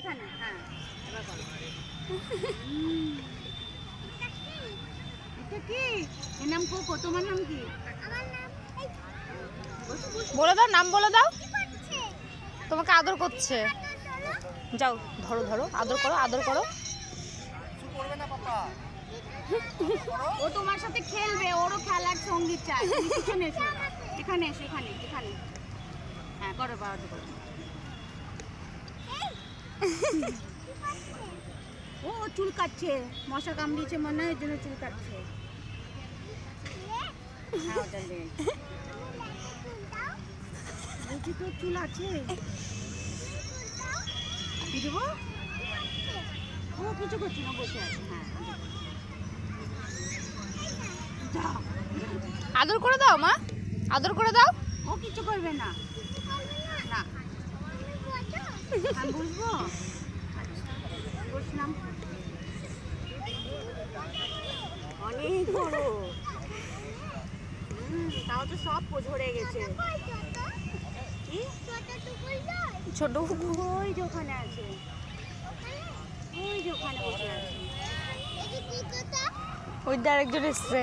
এখানে হ্যাঁ। এবার করো এটা কি? এর নাম কোকো তোমার নাম কি। বলে দাও নাম বলে দাও। তোমাকে আদর করছে। যাও ধরো ধরো আদর করো আদর করো। ও তোমার সাথে খেলবে ওরও খেলার সঙ্গী চাই। পিছনে এসো। এখানে এসো এখানে এখানে। হ্যাঁ করো বাবা করো। ও চুল কাটছে। মশা কামড়িয়েছে মনে হয় জন্য চুল কাটছে। বলছি তোর চুল আছে? দেবো? ও কিছু করছি না বসে আছে। হ্যাঁ আদর করে দাও মা। আদর করে দাও। ও কিছু করবে না। না। বুঝব বসলাম। অনেক বড়। তাও তো সব ঝরে গেছে। ছোট ওই যে ওখানে আছে। ওই যে ওখানে বসে আছে। ওই আরেকজন এসছে।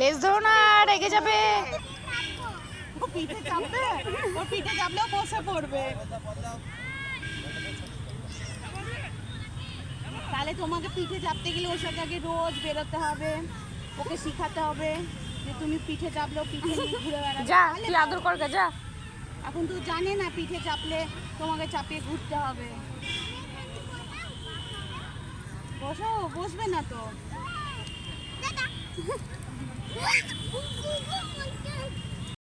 লেজ ধরো না রেগে যাবে। ও পিঠে চাপবে? ও পিঠে চাপলেও বসে পড়বে। তাহলে তোমাকে পিঠে চাপতে গেলে ওর সাথে আগে রোজ বেরোতে হবে। ওকে শিখাতে হবে যে তুমি পিঠে চাপলেও পিঠে ঘুরে বেড়াবে। যা তুই আদর কর যা। এখন তো জানে না পিঠে চাপলে তোমাকে চাপিয়ে ঘুরতে হবে। বসো বসবে না তো। What?